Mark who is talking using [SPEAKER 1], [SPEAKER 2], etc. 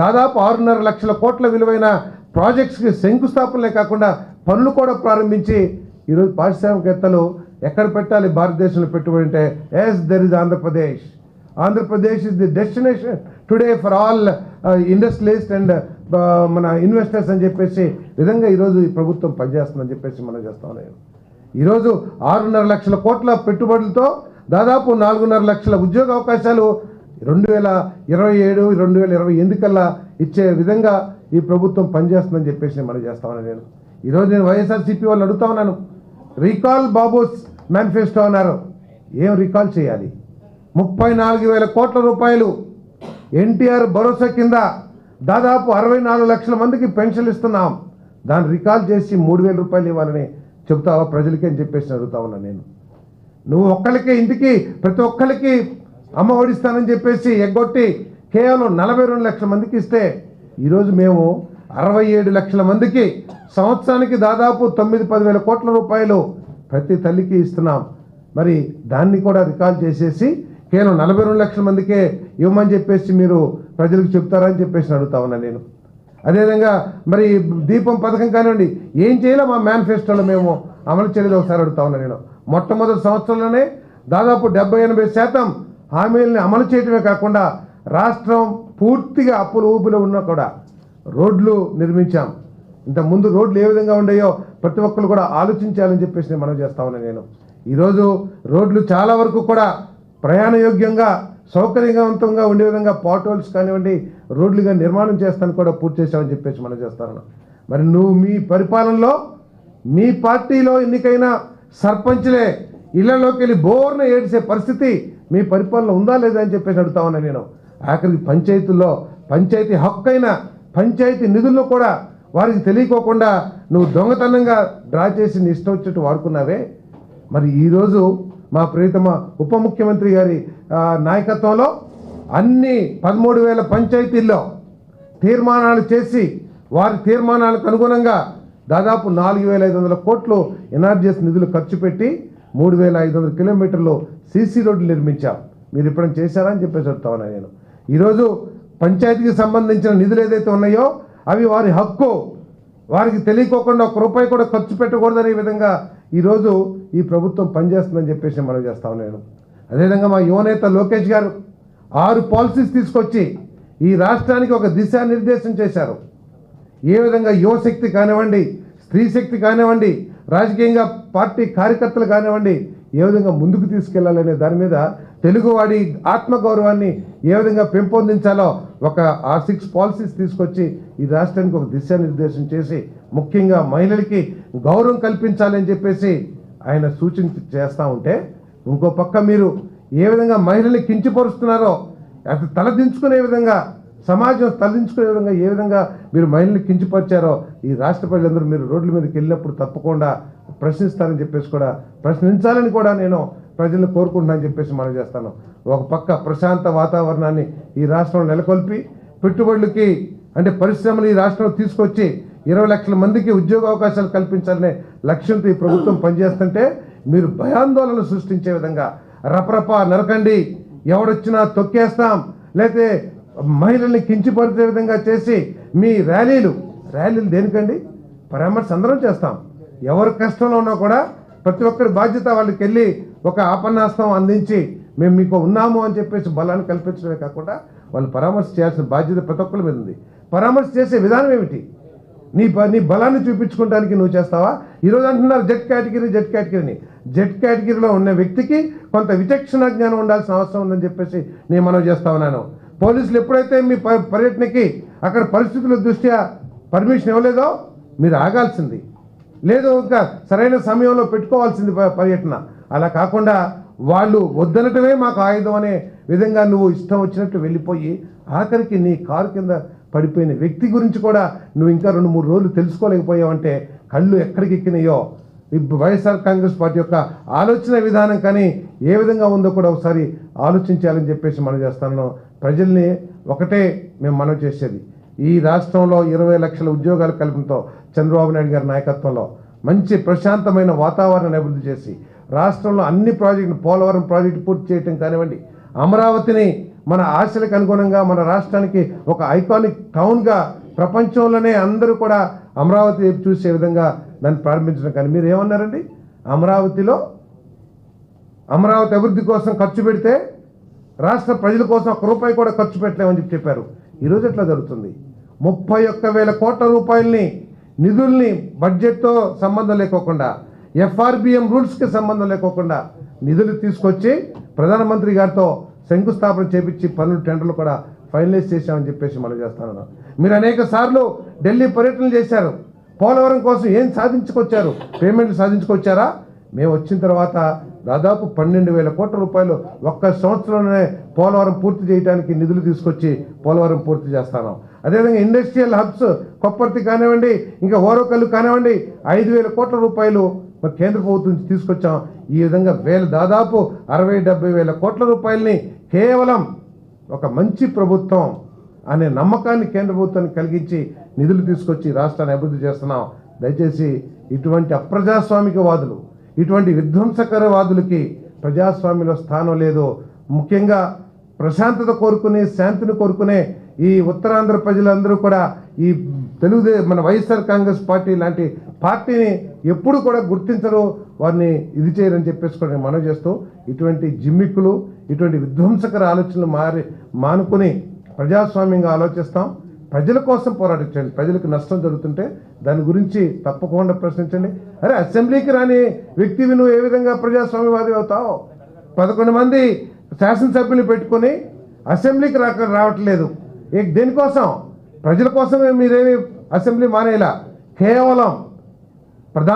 [SPEAKER 1] దాదాపు ఆరున్నర లక్షల కోట్ల విలువైన ప్రాజెక్ట్స్కి శంకుస్థాపనలే కాకుండా పనులు కూడా ప్రారంభించి ఈరోజు పారిశ్రామికవేత్తలు ఎక్కడ పెట్టాలి భారతదేశంలో పెట్టుబడి అంటే yes there is Andhra Pradesh Andhra Pradesh is the destination today for all industrialist and మన ఇన్వెస్టర్స్ అని చెప్పేసి విధంగా ఈరోజు ఈ ప్రభుత్వం పనిచేస్తుందని చెప్పేసి మనం చేస్తాం నేను ఈరోజు ఆరున్నర లక్షల కోట్ల పెట్టుబడులతో దాదాపు నాలుగున్నర లక్షల ఉద్యోగ అవకాశాలు రెండు వేల ఇరవై ఏడు రెండు వేల ఇరవై ఎందుకల్లా ఇచ్చే విధంగా ఈ ప్రభుత్వం పనిచేస్తుందని చెప్పేసి నేను మనం చేస్తామని నేను. ఈరోజు నేను వైఎస్ఆర్సీపీ వాళ్ళు అడుగుతా ఉన్నాను. రీకాల్ బాబోస్ మేనిఫెస్టో అన్నారు. ఏం రీకాల్ చేయాలి? ముప్పై నాలుగు వేల కోట్ల రూపాయలు ఎన్టీఆర్ భరోసా కింద దాదాపు అరవై నాలుగు లక్షల మందికి పెన్షన్ ఇస్తున్నాం. దాన్ని రికాల్ చేసి మూడు వేల రూపాయలు ఇవ్వాలని చెబుతావా? ప్రజలకి అని చెప్పేసి అడుగుతా ఉన్నా నేను. నువ్వు ఒక్కరికి ఇంటికి ప్రతి ఒక్కరికి అమ్మ ఓడిస్తానని చెప్పేసి ఎగ్గొట్టి కేవలం నలభై రెండు లక్షల మందికి ఇస్తే ఈరోజు మేము అరవై ఏడు లక్షల మందికి సంవత్సరానికి దాదాపు తొమ్మిది పదివేల కోట్ల రూపాయలు ప్రతి తల్లికి ఇస్తున్నాం. మరి దాన్ని కూడా రికాల్ చేసేసి కేవలం నలభై రెండు లక్షల మందికే ఇవ్వమని చెప్పేసి మీరు ప్రజలకు చెప్తారని చెప్పేసి అడుగుతా ఉన్నా నేను. అదేవిధంగా మరి దీపం పథకం కానివ్వండి ఏం చేయాలో మా మేనిఫెస్టోలో మేము అమలు చేయలేదు ఒకసారి అడుగుతా ఉన్నా నేను. మొట్టమొదటి సంవత్సరంలోనే దాదాపు డెబ్బై ఎనభై శాతం హామీలని అమలు చేయడమే కాకుండా రాష్ట్రం పూర్తిగా అప్పుల ఊపిలో ఉన్నా కూడా రోడ్లు నిర్మించాం. ఇంత ముందు రోడ్లు ఏ విధంగా ఉండేయో ప్రతి ఒక్కరు కూడా ఆలోచించాలని చెప్పేసి నేను మనం చేస్తా ఉన్నాను నేను. ఈరోజు రోడ్లు చాలా వరకు కూడా ప్రయాణయోగ్యంగా సౌకర్యవంతంగా ఉండే విధంగా పాటోల్స్ కానివ్వండి రోడ్లుగా నిర్మాణం చేస్తాను కూడా పూర్తి చేశామని చెప్పేసి మనం చేస్తాను మరి నువ్వు మీ పరిపాలనలో మీ పార్టీలో ఎన్నికైన సర్పంచ్లే ఇళ్ళలోకి వెళ్ళి బోర్న ఏడ్చే పరిస్థితి మీ పరిపాలన ఉందా లేదా అని చెప్పేసి అడుగుతా ఉన్నా నేను. ఆఖరికి పంచాయతీల్లో పంచాయతీ హక్కైన పంచాయతీ నిధుల్లో కూడా వారికి తెలియకోకుండా నువ్వు దొంగతనంగా డ్రా చేసి నీ ఇష్టం వచ్చేట్టు వాడుకున్నావే. మరి ఈరోజు మా ప్రియతమ ఉప ముఖ్యమంత్రి గారి నాయకత్వంలో అన్ని పదమూడు వేల పంచాయతీల్లో తీర్మానాలు చేసి వారి తీర్మానాలకు అనుగుణంగా దాదాపు నాలుగు వేల ఐదు వందల కోట్లు ఎన్ఆర్జీఎస్ నిధులు ఖర్చు పెట్టి మూడు వేల ఐదు వందల కిలోమీటర్లు సీసీ రోడ్లు నిర్మించాం. మీరు ఎప్పుడైనా చేశారా అని చెప్పేసి చెప్తా నేను. ఈరోజు పంచాయతీకి సంబంధించిన నిధులు ఏదైతే ఉన్నాయో అవి వారి హక్కు. వారికి తెలియకోకుండా ఒక రూపాయి కూడా ఖర్చు పెట్టకూడదనే విధంగా ఈరోజు ఈ ప్రభుత్వం పనిచేస్తుందని చెప్పేసి మనం చేస్తాం నేను అదేవిధంగా మా యువనేత లోకేష్ గారు ఆరు పాలసీస్ తీసుకొచ్చి ఈ రాష్ట్రానికి ఒక దిశానిర్దేశం చేశారు. ఏ విధంగా యువశక్తి కానివ్వండి స్త్రీ శక్తి కానివ్వండి రాజకీయంగా పార్టీ కార్యకర్తలు కానివ్వండి ఏ విధంగా ముందుకు తీసుకెళ్ళాలనే దాని మీద తెలుగువాడి ఆత్మగౌరవాన్ని ఏ విధంగా పెంపొందించాలో ఒక ఆ సిక్స్ పాలసీస్ తీసుకొచ్చి ఈ రాష్ట్రానికి ఒక దిశానిర్దేశం చేసి ముఖ్యంగా మహిళలకి గౌరవం కల్పించాలని చెప్పేసి ఆయన సూచన చేస్తూ ఉంటే ఇంకో పక్క మీరు ఏ విధంగా మహిళల్ని కించిపరుస్తున్నారో అది తలదించుకునే విధంగా సమాజం తరలించుకునే విధంగా ఏ విధంగా మీరు మహిళల్ని కించిపరిచారో ఈ రాష్ట్ర ప్రజలందరూ మీరు రోడ్ల మీదకి వెళ్ళినప్పుడు తప్పకుండా ప్రశ్నిస్తారని చెప్పేసి కూడా ప్రశ్నించాలని కూడా నేను ప్రజలను కోరుకుంటున్నాను చెప్పేసి మనం చేస్తాను. ఒక పక్క ప్రశాంత వాతావరణాన్ని ఈ రాష్ట్రంలో నెలకొల్పి పెట్టుబడులకి అంటే పరిశ్రమలు ఈ రాష్ట్రంలో తీసుకొచ్చి ఇరవై లక్షల మందికి ఉద్యోగ అవకాశాలు కల్పించాలనే లక్ష్యంతో ఈ ప్రభుత్వం పనిచేస్తుంటే మీరు భయాందోళన సృష్టించే విధంగా రపరప నరకండి. ఎవడొచ్చినా తొక్కేస్తాం. లేతే మహిళల్ని కించిపరిచే విధంగా చేసి మీ ర్యాలీలు. ర్యాలీలు దేనికండి? పరామర్శ అందరం చేస్తాం. ఎవరు కష్టంలో ఉన్నా కూడా ప్రతి ఒక్కరి బాధ్యత వాళ్ళకి వెళ్ళి ఒక ఆపన్నాస్తం అందించి మేము మీకు ఉన్నాము అని చెప్పేసి బలాన్ని కల్పించడమే కాకుండా వాళ్ళు పరామర్శ చేయాల్సిన బాధ్యత ప్రతి ఒక్కరి మీద ఉంది. పరామర్శ చేసే విధానం ఏమిటి? నీ బ నీ బలాన్ని చూపించుకోవడానికి నువ్వు చేస్తావా? ఈరోజు అంటున్నారు జెట్ కేటగిరీ జెట్ కేటగిరీని. జెట్ కేటగిరీలో ఉన్న వ్యక్తికి కొంత విచక్షణ జ్ఞానం ఉండాల్సిన అవసరం ఉందని చెప్పేసి నేను మనం చేస్తా ఉన్నాను. పోలీసులు ఎప్పుడైతే మీ ప- పర్యటనకి అక్కడ పరిస్థితుల దృష్ట్యా పర్మిషన్ ఇవ్వలేదో మీరు ఆగాల్సింది. లేదు ఇంకా సరైన సమయంలో పెట్టుకోవాల్సింది పర్యటన. అలా కాకుండా వాళ్ళు వద్దనటమే మాకు ఆయుధం అనే విధంగా నువ్వు ఇష్టం వచ్చినట్టు వెళ్ళిపోయి ఆఖరికి నీ కారు కింద పడిపోయిన వ్యక్తి గురించి కూడా నువ్వు ఇంకా రెండు మూడు రోజులు తెలుసుకోలేకపోయావంటే కళ్ళు ఎక్కడికి ఎక్కినాయో? వైఎస్ఆర్ కాంగ్రెస్ పార్టీ యొక్క ఆలోచన విధానం కానీ ఏ విధంగా ఉందో కూడా ఒకసారి ఆలోచించాలని చెప్పేసి మనం చేస్తాను. ప్రజల్ని ఒకటే మేము మనం చేసేది. ఈ రాష్ట్రంలో ఇరవై లక్షల ఉద్యోగాలు కల్పనతో చంద్రబాబు నాయుడు గారి నాయకత్వంలో మంచి ప్రశాంతమైన వాతావరణాన్ని అభివృద్ధి చేసి రాష్ట్రంలో అన్ని ప్రాజెక్టులు పోలవరం ప్రాజెక్టు పూర్తి చేయటం కానివ్వండి అమరావతిని మన ఆశలకు అనుగుణంగా మన రాష్ట్రానికి ఒక ఐకానిక్ టౌన్గా ప్రపంచంలోనే అందరూ కూడా అమరావతి వైపు చూసే విధంగా దాన్ని ప్రారంభించడం కానీ. మీరు ఏమన్నారండి? అమరావతిలో అమరావతి అభివృద్ధి కోసం ఖర్చు పెడితే రాష్ట్ర ప్రజల కోసం ఒక్క రూపాయి కూడా ఖర్చు పెట్టలేమని చెప్పి చెప్పారు. ఈరోజు ఎట్లా జరుగుతుంది? ముప్పై ఒక్క వేల కోట్ల రూపాయలని నిధుల్ని బడ్జెట్తో సంబంధం లేకోకుండా ఎఫ్ఆర్బిఎం రూల్స్కి సంబంధం లేకోకుండా నిధులు తీసుకొచ్చి ప్రధానమంత్రి గారితో శంకుస్థాపన చేపించి పనులు టెండర్లు కూడా ఫైనలైజ్ చేశామని చెప్పేసి మనం చేస్తాను మీరు అనేక సార్లు ఢిల్లీ పర్యటనలు చేశారు. పోలవరం కోసం ఏం సాధించుకొచ్చారు? పేమెంట్లు సాధించుకొచ్చారా? మేము వచ్చిన తర్వాత దాదాపు పన్నెండు వేల కోట్ల రూపాయలు ఒక్క సంవత్సరంలోనే పోలవరం పూర్తి చేయడానికి నిధులు తీసుకొచ్చి పోలవరం పూర్తి చేస్తాను. అదేవిధంగా ఇండస్ట్రియల్ హబ్స్ కొప్పర్తి కానివ్వండి ఇంకా ఓరోకల్లు కానివ్వండి ఐదు వేల కోట్ల రూపాయలు మరి కేంద్ర ప్రభుత్వం నుంచి తీసుకొచ్చాం. ఈ విధంగా వేల దాదాపు అరవై డెబ్బై వేల కోట్ల రూపాయలని కేవలం ఒక మంచి ప్రభుత్వం అనే నమ్మకాన్ని కేంద్ర ప్రభుత్వాన్ని కలిగించి నిధులు తీసుకొచ్చి రాష్ట్రాన్ని అభివృద్ధి చేస్తున్నాం. దయచేసి ఇటువంటి అప్రజాస్వామిక వాదులు ఇటువంటి విధ్వంసకరవాదులకి ప్రజాస్వామ్యంలో స్థానం లేదు. ముఖ్యంగా ప్రశాంతత కోరుకునే శాంతిని కోరుకునే ఈ ఉత్తరాంధ్ర ప్రజలందరూ కూడా ఈ తెలుగుదే మన వైఎస్ఆర్ కాంగ్రెస్ పార్టీ లాంటి పార్టీని ఎప్పుడు కూడా గుర్తించరు. వారిని ఇది చేయరని చెప్పేసి కూడా నేను చేస్తూ ఇటువంటి జిమ్మిక్కులు ఇటువంటి విధ్వంసకర ఆలోచనలు మారి మానుకొని ప్రజాస్వామ్యంగా ఆలోచిస్తాం. ప్రజల కోసం పోరాడించండి ప్రజలకు నష్టం జరుగుతుంటే దాని గురించి తప్పకుండా ప్రశ్నించండి. అరే అసెంబ్లీకి రాని వ్యక్తివి నువ్వు ఏ విధంగా ప్రజాస్వామ్యవాది అవుతావు? పదకొండు మంది శాసనసభ్యులు పెట్టుకొని అసెంబ్లీకి రాక రావట్లేదు. ఇక దేనికోసం? ప్రజల కోసమే మీరేమి అసెంబ్లీ మానేలా? కేవలం ప్రధాన